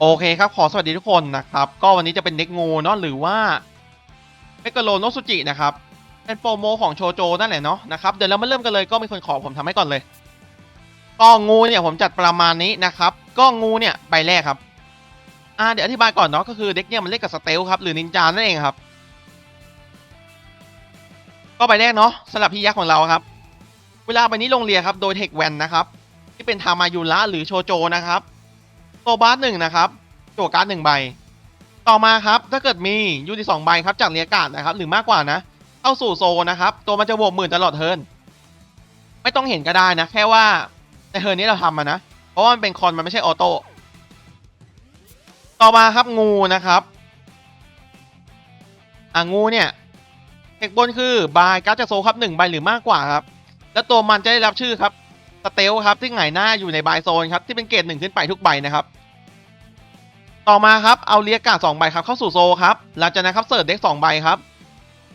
โอเคครับขอสวัสดีทุกคนนะครับ ก็วันนี้จะเป็นเด็กงูเนาะหรือว่าเมกะโลโนสุจินะครับ เป็นโปรโมของโชโจนั่นแหละเนาะนะครับเดี๋ยวเรามาเริ่มกันเลยก็มีคนขอผมทำให้ก่อนเลยก็งูเนี่ยผมจัดประมาณนี้นะครับ ก็งูเนี่ยใบแรกครับอ่าเดี๋ยวอธิบายก่อนเนาะก็คือเด็กเนี่ยมันเล่นกับสเตลครับหรือนินจานั่นเองครับ ก็ใบแรกเนาะสำหรับพี่ยักษ์ของเราครับ เวลาใบนี้ลงเรียครับโดยเทคแวนนะครับ ที่เป็นทามายุระหรือโชโจนะครับ บาร์หนึ่งนะครับโจการ์ดหนึ่งใบ ต่อมาครับถ้าเกิดมียูนิสองใบครับจากเรียกการ์ดนะครับหรือมากกว่านะเข้าสู่โซนะครับ ตัวมันจะบวกหมื่นตลอดเทิร์นไม่ต้องเห็นก็ได้นะ แค่ว่าในเทิร์นนี้เราทำมานะ เพราะว่ามันเป็นคอนมันไม่ใช่ออโต้ต่อมาครับงูนะครับอะงูเนี่ยเทคบนคือบายการ์ดจากโซครับหนึ่งใบหรือมากกว่าครับ แล้วตัวมันจะได้รับชื่อครับสเตลครับที่หงายหน้าอยู่ในบายโซนครับที่เป็นเกรดหนึ่งขึ้นไปทุกใบนะครับ ต่อมาครับ เอาเลียกาดสองใบครับเข้าสู่โซครับ หลังจากนั้นครับเสิร์ชเด็กสองใบครับ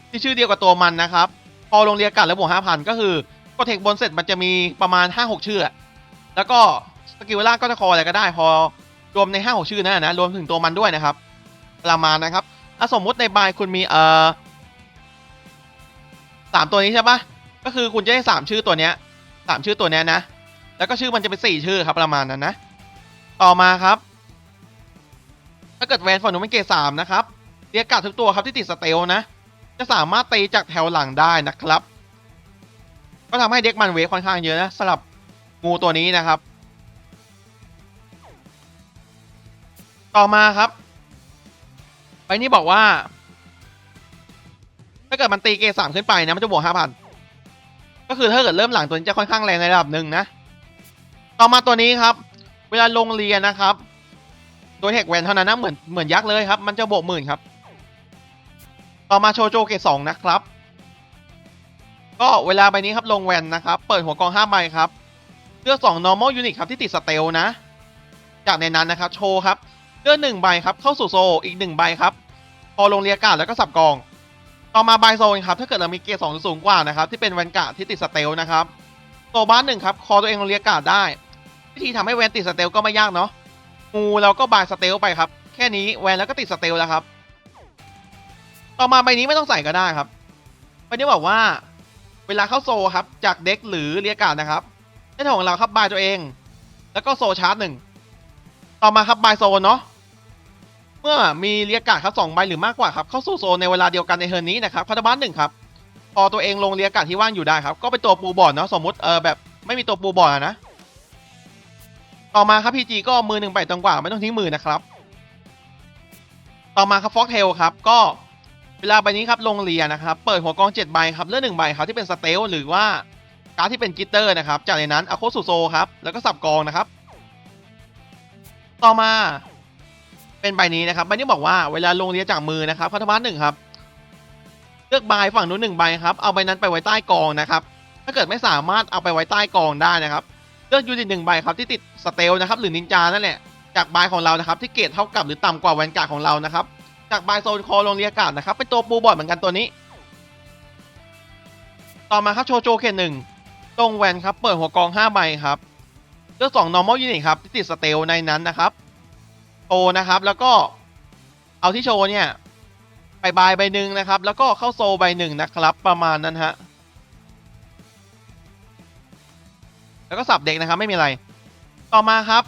ที่ชื่อเดียวกับตัวมันนะครับ พอลงเรียกาดแล้วบวกห้าพันก็คือกดเทคบนเสร็จมันจะมีประมาณห้าหกชื่อ แล้วก็สกิลล่างก็จะคออะไรก็ได้ พอรวมในห้าหกชื่อนั่นนะรวมถึงตัวมันด้วยนะครับประมาณนะครับอะสมมุติในบายคุณมีเอ่อสามตัวนี้ใช่ปะก็คือคุณจะได้สามชื่อตัวเนี้ยสามชื่อตัวเนี้ยนะ แล้วก็ชื่อมันจะเป็นสี่ชื่อครับประมาณนั้นนะ ต่อมาครับ ถ้าเกิดแวนฝั่งนู้นเป็นเกรดสามนะครับเรียกกาดทุกตัวครับที่ติดสเตลนะ จะสามารถตีจากแถวหลังได้นะครับ ก็ทำให้เด็กมันเวฟค่อนข้างเยอะนะสำหรับงูตัวนี้นะครับ ต่อมาครับ ไปนี่บอกว่า ถ้าเกิดมันตีเกรดสามขึ้นไปนะมันจะบวกห้าพันก็คือถ้าเกิดเริ่มหลังตัวนี้จะค่อนข้างแรงในระดับหนึ่งนะ ต่อมาตัวนี้ครับ เวลาลงเรียนนะครับ ตัวเทคแวนเท่านั้นนะเหมือนเหมือนยักษ์เลยครับ มันจะบวกหมื่นครับ ต่อมาโชโจเกตสองนะครับ ก็เวลาใบนี้ครับลงแวนนะครับ เปิดหัวกองห้าใบครับ เลือกสอง normal unit ครับที่ติดสเตลนะ จากในนั้นนะครับ โชว์ครับเลือกหนึ่งใบครับเข้าสู่โซอีกหนึ่งใบครับ พอลงเรียกาดแล้วก็สับกอง ต่อมาบายโซนครับถ้าเกิดเรามีเกียร์สองสูงกว่านะครับที่เป็นแวนกาที่ติดสเตลนะครับตัวบ้านหนึ่งครับคอตัวเองลงเรียกาดได้ วิธีทำให้แวนติดสเตลก็ไม่ยากเนาะ งูเราก็บายสเตลไปครับ แค่นี้แวนแล้วก็ติดสเตลแล้วครับ ต่อมาใบนี้ไม่ต้องใส่ก็ได้ครับใบนี้บอกว่า เวลาเข้าโซครับ จากเด็กหรือเรียการ์ดนะครับในทาของเราครับบายตัวเอง แล้วก็โซชาร์จหนึ่งต่อมาครับบายโซนเนาะเมื่อมีเรียการ์ดครับสองใบหรือมากกว่าครับเข้าสู่โซนในเวลาเดียวกันในเทิร์นนี้นะครับคาร์ดบัสหนึ่งครับพอตัวเองลงเรียการ์ดที่ว่างอยู่ได้ครับ ก็เป็นตัวปูบอร์ดเนาะสมมติเออแบบไม่มีตัวปูบอร์ดนะ ต่อมาครับพีจีก็มือหนึ่งใบตรงกว่าไม่ต้องทิ้งมือนะครับ ต่อมาครับฟ็อกเทลครับก็เวลาใบนี้ครับลงเรียนะครับเปิดหัวกองเจ็ดใบครับเลือกหนึ่งใบครับที่เป็นสเตลหรือว่าการที่เป็นกิตเตอร์นะครับจากในนั้นอาโคสู่โซครับแล้วก็สับกองนะครับ ต่อมาเป็นใบนี้นะครับใบนี้บอกว่าเวลาลงเรียจากมือนะครับพัฒนาหนึ่งครับเลือกใบฝั่งนู้นหนึ่งใบครับเอาใบนั้นไปไว้ใต้กองนะครับ ถ้าเกิดไม่สามารถเอาไปไว้ใต้กองได้นะครับ ลือกยูนิตหนึ่งใบครับที่ติดสเตลนะครับหรือนินจานั่นแหละจากใบของเรานะครับที่เกรดเท่ากับหรือต่ำกว่าแวนการ์ดของเรานะครับจากใบโซนคอลงเรียกาศนะครับเป็นตัวปูบอร์ดเหมือนกันตัวนี้ ต่อมาครับโชโจเกตหนึ่งตรงแวนครับเปิดหัวกอง5ใบครับเลือก2 normal unit ครับที่ติดสเตลในนั้นนะครับโชนะครับแล้วก็เอาที่โชว์เนี่ยไปบายใบหนึ่งนะครับ แล้วก็เข้าโซใบหนึ่งนะครับ ประมาณนั้นฮะ แล้วก็สับเด็กนะครับไม่มีอะไร ต่อมาครับ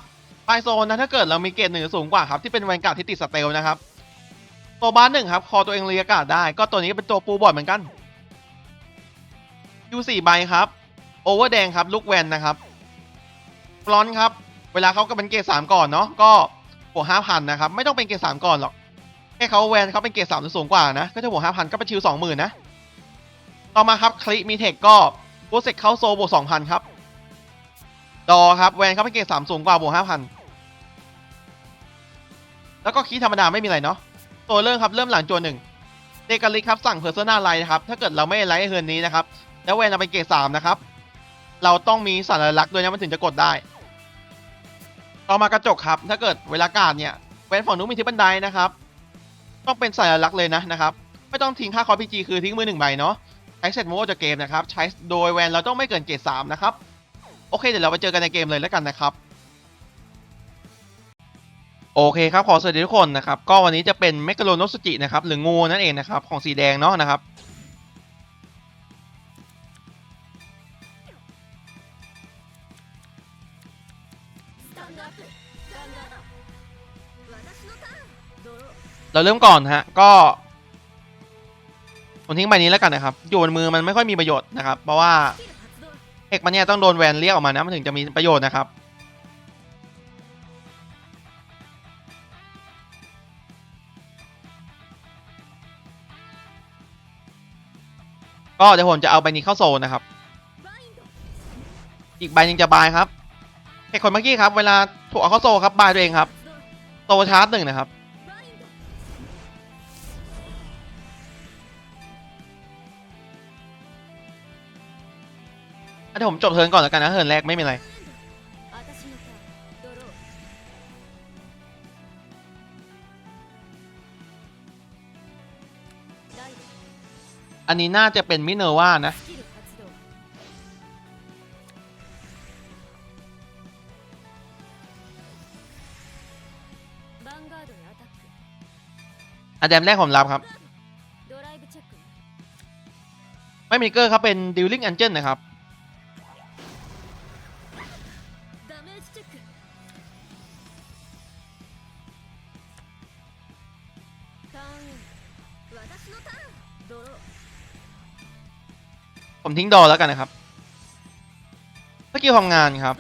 บายโซนนะถ้าเกิดเรามีเกรดหนึ่งสูงกว่าครับที่เป็นแวนการ์ดที่ติดสเตลนะครับตัวบ้านหนึ่งครับคอตัวเองเรียการ์ดได้ ก็ตัวนี้เป็นตัวปูบอร์ดเหมือนกันยูสี่ใบครับโอเวอร์แดงครับลูกแวนนะครับฟลอนครับเวลาเขาก็เป็นเกรดสามก่อนเนาะก็บวกห้าพันนะครับไม่ต้องเป็นเกรดสามก่อนหรอกแค่เขาแวนเขาเป็นเกรดสามสูงกว่านะก็จะบวกห้าพันก็เป็นชิวสองหมื่นนะต่อมาครับคลิมีเทคก็โปรเซกเข้าโซบวกสองพันครับ ดอครับแวนเขาเป็นเกรดสามสูงกว่าบวกห้าพันแล้วก็คีธรรมดาไม่มีอะไรเนาะตัวเริ่มครับเริ่มหลังจวนหนึ่งเดกาลิครับสั่งเพอร์เซนาไลท์นะครับถ้าเกิดเราไม่ไลท์เฮิร์นนี้นะครับแล้วแวนเราเป็นเกรดสามนะครับเราต้องมีสัญลักษณ์ด้วยนะมันถึงจะกดได้ ต่อมากระจกครับ ถ้าเกิดเวลากาดเนี่ยแวนฝั่งนู้นมีทิปบันไดนะครับ ต้องเป็นสัญลักษณ์เลยนะนะครับไม่ต้องทิ้งค่าคอพีจีคือทิ้งมือหนึ่งใบเนาะใช้เสร็จโมจากเกมนะครับใช้โดยแวนเราต้องไม่เกินเกรดสามนะครับ โอเคเดี๋ยวเราไปเจอกันในเกมเลยแล้วกันนะครับ โอเคครับขอสวัสดีทุกคนนะครับ ก็วันนี้จะเป็นเมกะโลโนสุจินะครับหรืองูนั่นเองนะครับของสีแดงเนาะนะครับเราเริ่มก่อนฮะ ก็ผมทิ้งใบนี้แล้วกันนะครับ อยู่บนมือมันไม่ค่อยมีประโยชน์นะครับ เพราะว่า เอกมันเนี่ยต้องโดนแวนเรียกออกมานะมันถึงจะมีประโยชน์นะครับ ก็เดี๋ยวผมจะเอาใบนี้เข้าโซนนะครับ อีกใบนึงจะบายครับเอกคนเมื่อกี้ครับ เวลาถูกเอาเข้าโซครับบายตัวเองครับโซชาร์จหนึ่งนะครับี๋ยวผมจบเทิร์นก่อนแล้วกันนะเทิร์นแรกไม่มีอะไรอันนี้น่าจะเป็นมิเนอร์ว่านะ อะแดมแรกผมรับครับ ไม่มีเกอร์ครับเป็นดิวลิงแองเจิลนะครับ ผมทิ้งดอแล้วกันนะครับสกิลทำงานครับ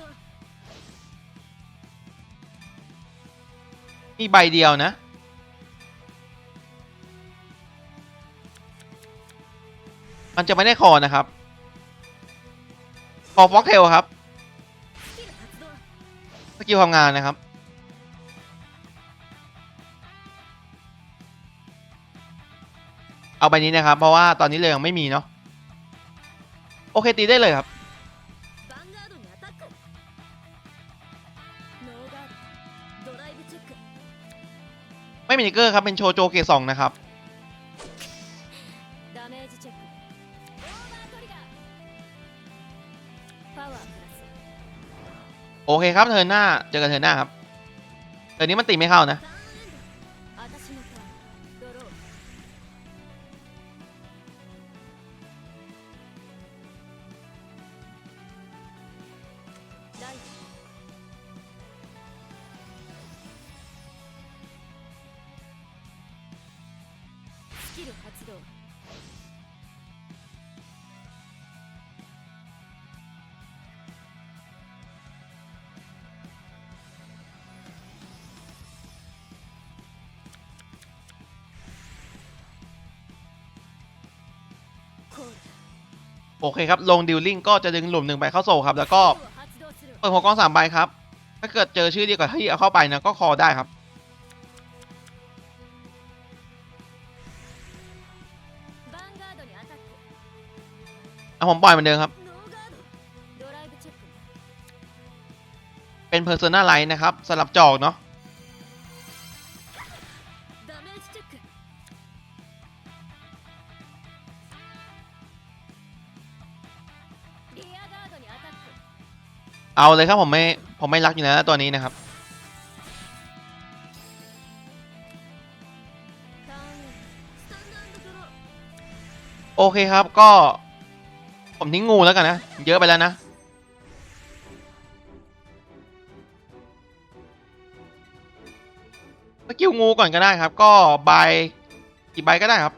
มีใบเดียวนะ มันจะไม่ได้คอนะครับ คอฟ็อกเทลครับสกิลทำงานนะครับ เอาใบนี้นะครับ เพราะว่าตอนนี้เรายังไม่มีเนาะ โอเคตีได้เลยครับไม่มีนิกเกอร์ครับ เป็นโชโจเกซองนะครับ โอเคครับเธอหน้า เจอกันเธอหน้าครับเธอนี้มันตีไม่เข้านะ โอเคครับ ลงดิวลิงก็จะดึงหลุมหนึ่งไปเข้าโซครับ แล้วก็เปิดหัวกล้องสามใบครับ ถ้าเกิดเจอชื่อดีกว่าที่เอาเข้าไปนะก็คอได้ครับ เอาผมปล่อยเหมือนเดิมครับ เป็นเพอร์ Persona ไลท์นะครับสลับจอกเนาะ เอาเลยครับผมไม่ผมไม่รักอยู่แล้วตัวนี้นะครับ โอเคครับก็ ผมทิ้งงูแล้วกันนะ เยอะไปแล้วนะ สกิลงูก่อนก็ได้ครับ ก็ใบกี่ใบก็ได้ครับ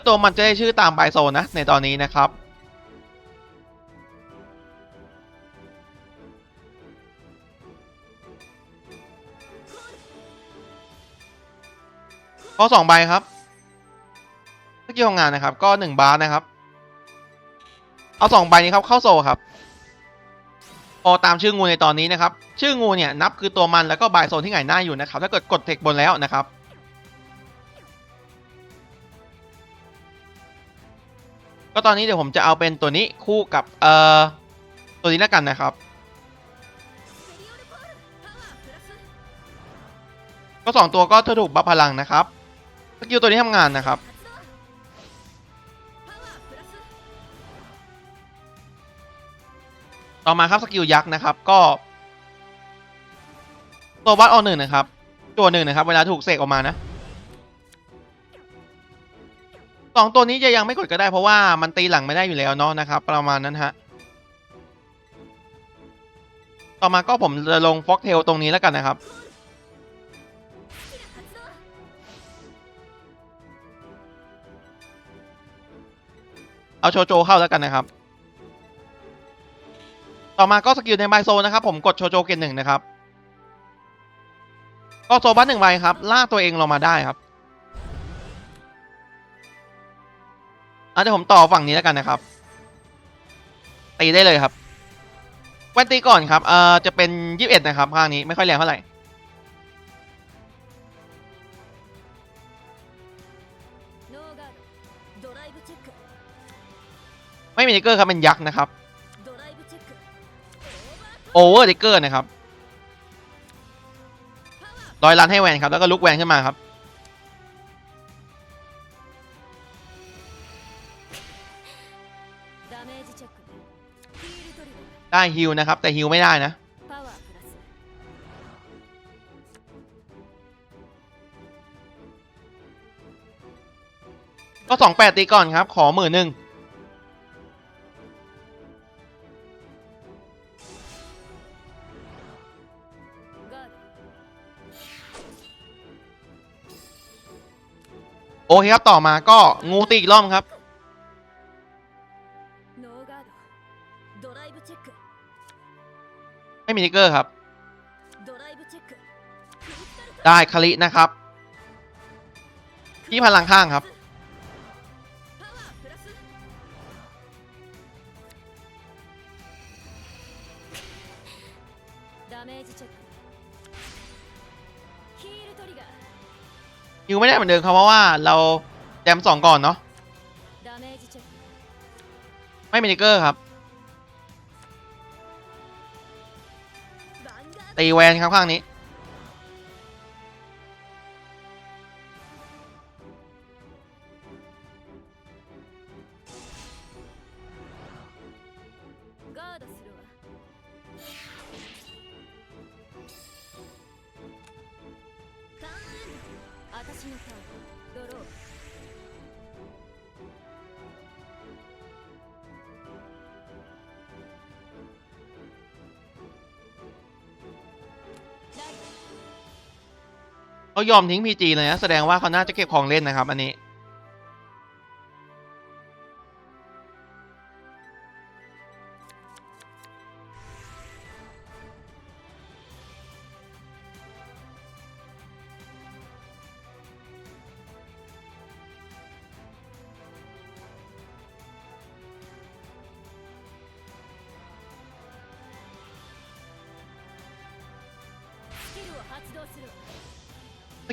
แล้วตัวมันจะได้ชื่อตามใบโซนนะ ในตอนนี้นะครับก็สองใบครับสกิลของงานนะครับ ก็หนึ่งบาร์นะครับ เอาสองใบนี้ครับเข้าโซครับพอตามชื่องูในตอนนี้นะครับ ชื่องูเนี่ยนับคือตัวมันแล้วก็บายโซนที่ไหนหน้าอยู่นะครับ ถ้าเกิดกดเทคบนแล้วนะครับ ก็ตอนนี้เดี๋ยวผมจะเอาเป็นตัวนี้คู่กับเอ่อตัวนี้แล้วกันนะครับ ก็สองตัวก็ถูกบัฟพลังนะครับสกิลตัวนี้ทำงานนะครับต่อมาครับสกิลยักษ์นะครับก็ตัววัดออกหนึ่งนะครับ ตัวหนึ่งนะครับ เวลาถูกเสกออกมานะ องตัวนี้จะยังไม่กดก็ได้เพราะว่ามันตีหลังไม่ได้อยู่แล้วเนาะนะครับประมาณนั้นฮะต่อมาก็ผมจะลงฟ็อกเทลตรงนี้แล้วกันนะครับ เอาโชโจเข้าแล้วกันนะครับ ต่อมาก็สกิลในไมโซนะครับ ผมกดโชโจเกนหนึ่งนะครับ ก็โซบัสหนึ่งใบครับลากตัวเองลงมาได้ครับ เดี๋ยวผมต่อฝั่งนี้แล้วกันนะครับ ตีได้เลยครับแว่นตีก่อนครับเอ่อจะเป็นยี่สิบเอ็ดนะครับข้างนี้ไม่ค่อยแรงเท่าไหร่ไม่มีเดกเกอร์ครับเป็นยักษ์นะครับโอเวอร์เดกเกอร์นะครับลอยรันให้แวนครับแล้วก็ลุกแวนขึ้นมาครับ ได้ฮิลนะครับ แต่ฮิลไม่ได้นะก็สองแปดตีก่อนครับ ขอหมื่นหนึ่งโอเคครับ ต่อมาก็งูตีอีกรอบครับ มินิเกอร์ครับ ได้คลินะครับ ที่พลังข้างครับ ยูไม่ได้เหมือนเดิมครับเพราะว่าเราแดมสองก่อนเนาะไม่มินิเกอร์ครับ ตีแวนครับข้างนี้ เขายอมทิ้งพีจีเลยนะแสดงว่าเขาน่าจะเก็บของเล่นนะครับอันนี้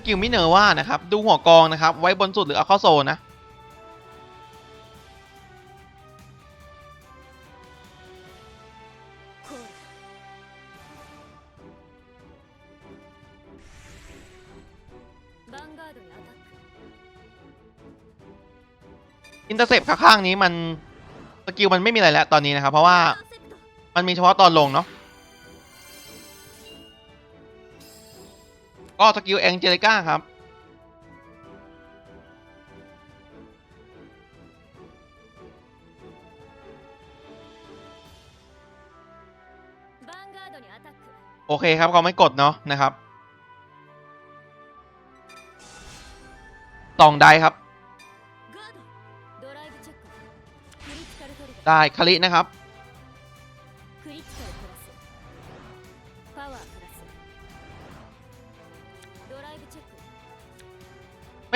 กิลมิเนอร์ว่านะครับ ดูหัวกองนะครับ ไว้บนสุดหรือเอาเข้าโซนนะอินเตอร์เซปข้างนี้มัน สกิลมันไม่มีอะไรแล้วตอนนี้นะครับ เพราะว่ามันมีเฉพาะตอนลงเนาะ ก็อสกิลแองเจลิก้าครับ โอเคครับเขาไม่กดเนาะนะครับตองได้ครับ ได้คารินะครับ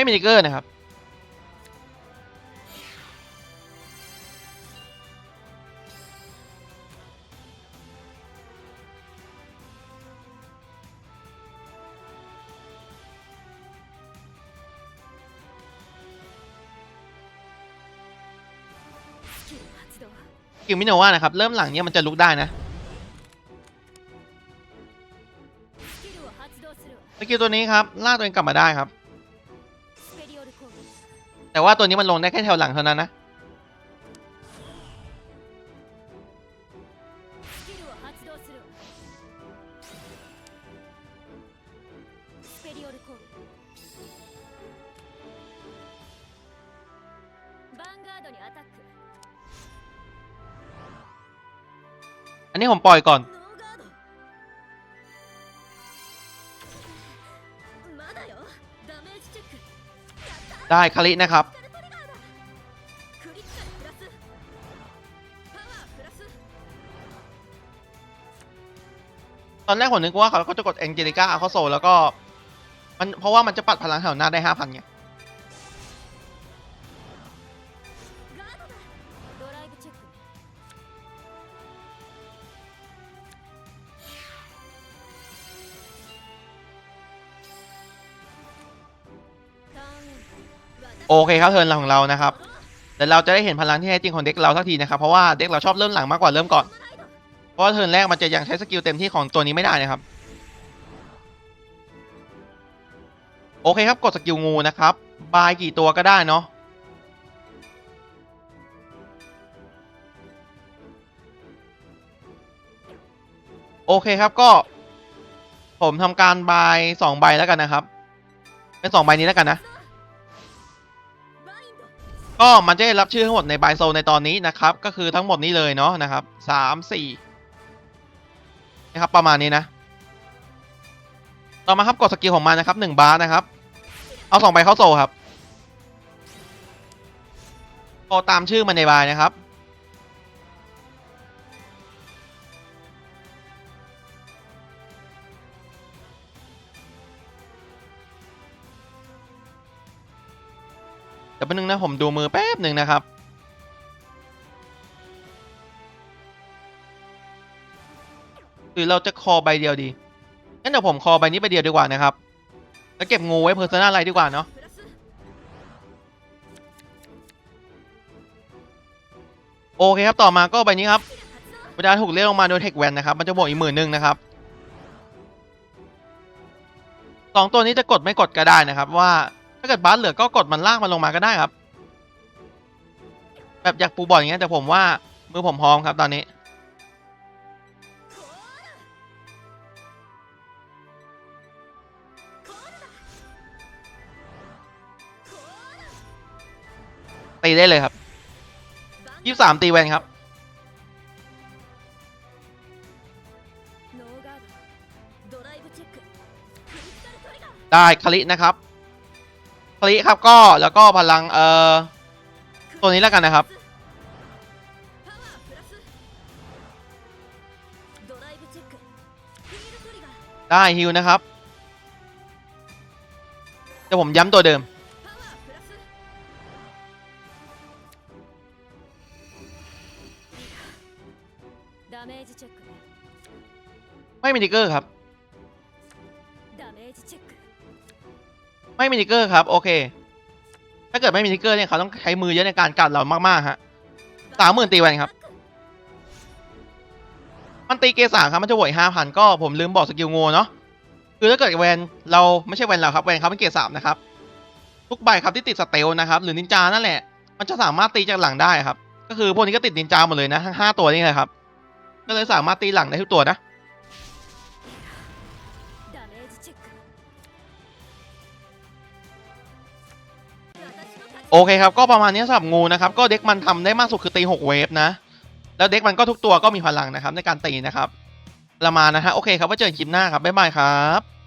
ไม่มีเกอร์นะครับ กิลมิโนวานะครับ เริ่มหลังเนี้ยมันจะลุกได้นะสกิลตัวนี้ครับลากตัวเองกลับมาได้ครับ แต่ว่าตัวนี้มันลงได้แค่แถวหลังเท่านั้นนะ อันนี้ผมปล่อยก่อน ได้คารินะครับ ตอนแรกผมนึกว่าเขาก็จะกดเอ็นเจลิก้าอาคอโซแล้วก็มันเพราะว่ามันจะปัดพลังแถวหน้าได้ห้าพันี่ย โอเคครับเทิร์นเราของเรานะครับแต่เราจะได้เห็นพลังที่แท้จริงของเด็กเราสักทีนะครับเพราะว่าเด็กเราชอบเริ่มหลังมากกว่าเริ่มก่อน เพราะเทิร์นแรกมันจะยังใช้สกิลเต็มที่ของตัวนี้ไม่ได้นะครับโอเคครับกดสกิลงูนะครับบายกี่ตัวก็ได้เนาะโอเคครับก็ ผมทำการบายสองใบแล้วกันนะครับ เป็นสองใบนี้แล้วกันนะ ก็มันจะได้รับชื่อทั้งหมดในบายโซในตอนนี้นะครับ ก็คือทั้งหมดนี้เลยเนาะนะครับสามสี่นะครับประมาณนี้นะ ต่อมาครับกดสกิลของมันนะครับหนึ่งบาร์นะครับ เอาสองใบเข้าโซครับก็ตามชื่อมันในบายนะครับ แต่แป๊บนึงนะผมดูมือแป๊บหนึ่งนะครับ หรือเราจะคอใบเดียวดี งั้นเดี๋ยวผมคอใบนี้ไปเดียวดีกว่านะครับ แล้วเก็บงูไว้เพอร์ซนาอไรดีกว่าเนาะโอเคครับ ต่อมาก็ใบนี้ครับเวลาถูกเรียกลงมาโดยเทคแวนนะครับ มันจะบวกอีกหมื่นหนึ่งนะครับสองตัวนี้จะกดไม่กดก็ได้นะครับว่า ถ้าเกิดบาสเหลือก็กดมันลากมันลงมาก็ได้ครับ แบบอยากปูบอลอย่างเงี้ยแต่ผมว่ามือผมพร้อมครับตอนนี้ตีได้เลยครับยี่สามตีแวนครับ ได้คลินะครับ ปริครับก็แล้วก็พลังเอ่อตัวนี้แล้วกันนะครับได้ฮิลนะครับเดี๋ผมย้ำตัวเดิม ไม่มีติเกอร์ครับ ไม่มีทิกเกอร์ครับโอเค ถ้าเกิดไม่มีทิกเกอร์เนี่ยเขาต้องใช้มือเยอะในการกัดเรามากๆฮะสามหมื่นตีแวนครับ มันตีเกสาครับมันจะโหวตห้าพันก็ผมลืมบอกสกิลงูเนาะคือถ้าเกิดแวนเราไม่ใช่แวนเราครับแวนเขาเป็นเกสามนะครับทุกใบครับที่ติดสเตลนะครับหรือนินจานั่นแหละ มันจะสามารถตีจากหลังได้ครับ ก็คือพวกนี้ก็ติดนินจาหมดเลยนะทั้งห้าตัวนี่เลยครับก็เลยสามารถตีหลังได้ทุกตัวนะ โอเคครับ ก็ประมาณนี้สำหรับงูนะครับ ก็เด็กมันทำได้มากสุดคือตี6เวฟนะ แล้วเด็กมันก็ทุกตัวก็มีพลังนะครับในการตีนะครับละมานะฮะ โอเคครับ ว่าเจอกันคลิปหน้าครับ บ๊ายบายครับ